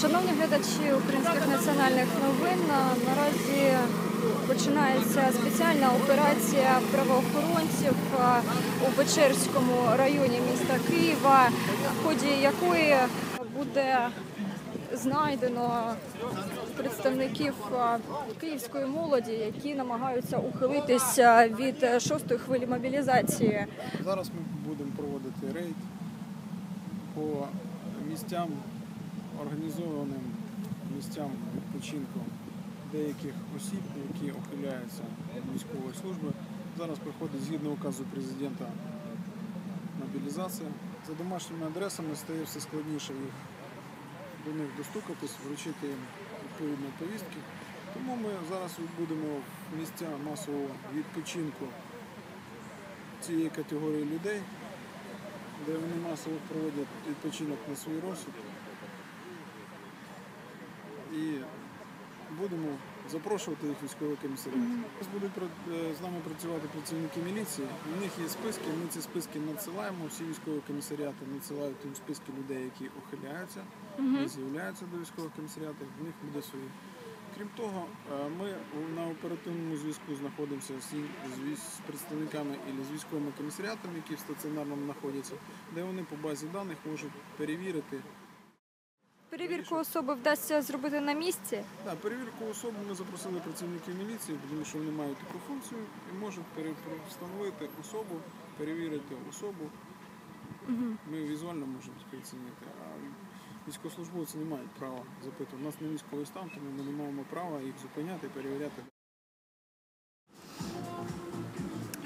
Шановні глядачі українських національних новин, наразі починається спеціальна операція правоохоронців у Печерському районі міста Києва, в ході якої буде знайдено представників київської молоді, які намагаються ухилитися від шостої хвилі мобілізації. Зараз ми будемо проводити рейд по місцям, організованим місцям відпочинку деяких осіб, які ухиляються від військової служби. Зараз проходить згідно указу президента мобілізація. За домашніми адресами стає все складніше їх до них достукатись, вручити їм відповідні повістки. Тому ми зараз будемо в місця масового відпочинку цієї категорії людей, де вони масово проводять відпочинок на свій розсуд. І будемо запрошувати їх військовий комісаріат. Зараз Будуть е, з нами працювати працівники міліції. У них є списки, ми ці списки надсилаємо. Всі військові комісаріати надсилають їм списки людей, які ухиляються, не з'являються до військових комісаріатів. В них буде свої. Крім того, е, ми на оперативному зв'язку знаходимося з представниками і з військовими комісаріатами, які в стаціонарному знаходяться, де вони по базі даних можуть перевірити. Перевірку особи вдасться зробити на місці. Да, перевірку особи ми запросили працівників міліції, тому що вони мають таку функцію і можуть встановити особу, перевірити особу. Ми візуально можемо прицінити, а військовослужбовці не мають права запитувати. У нас не військовий стан, тому ми не маємо права їх зупиняти, перевіряти.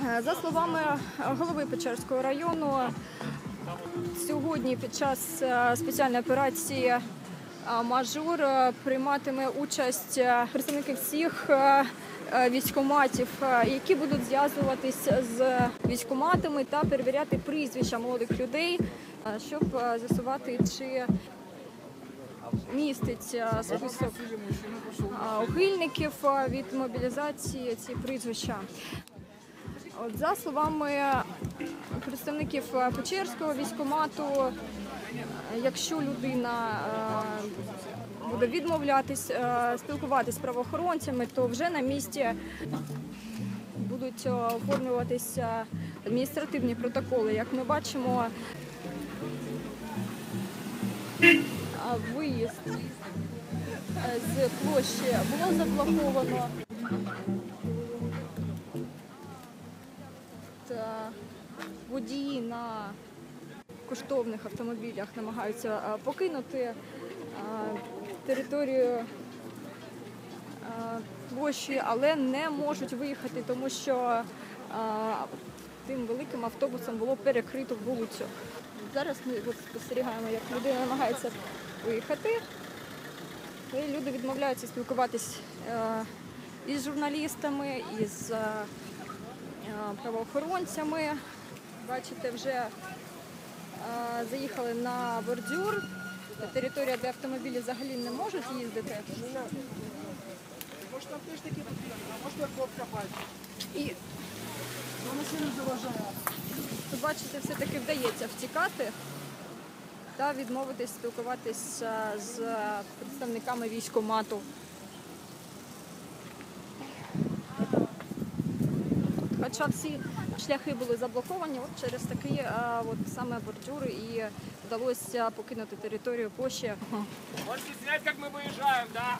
Е, За словами голови Печерського району, сьогодні під час е, спеціальної операції е, Мажор е, прийматиме участь представники всіх військоматів, які будуть зв'язуватись з військоматами та перевіряти прізвища молодих людей, щоб з'ясувати, чи містить список ухильників від мобілізації ці прізвища. От за словами представників е, Печерського військомату, е, якщо людина е, буде відмовлятись спілкуватись з правоохоронцями, то вже на місці будуть оформлюватися адміністративні протоколи. Як ми бачимо, виїзд з площі було заблоковано. Водії на коштовних автомобілях намагаються покинути територію площі, але не можуть виїхати, тому що тим великим автобусом було перекрито вулицю. Зараз ми спостерігаємо, як людина намагається виїхати. І люди відмовляються спілкуватись е, із журналістами, із е, е, правоохоронцями. Бачите, вже е, заїхали на бордюр. Територія, де автомобілі взагалі не можуть їздити. Може там теж такі потрібні, а може як хлопця бачить. І тут, бачите, все-таки вдається втікати та відмовитись спілкуватися з представниками військомату. Хоча всі шляхи були заблоковані, от через такі е, от саме бордюри і вдалося покинути територію площі. Можете снять, как мы выезжаем, да?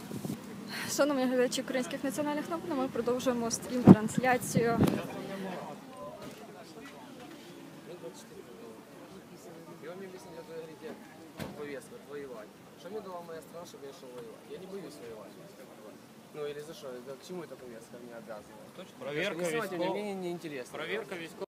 Шановні глядачі українських національних новин, ми продовжуємо стрім трансляцію. И он мне объяснил, что говорите, повестка, вот воевать. Что мне дала моя страна, чтобы я шел воевать? Я не боюсь воевать. Ну или за что? К чему эта повестка мне обязана? Проверка Не снимайте, мне не интересно. Проверка військового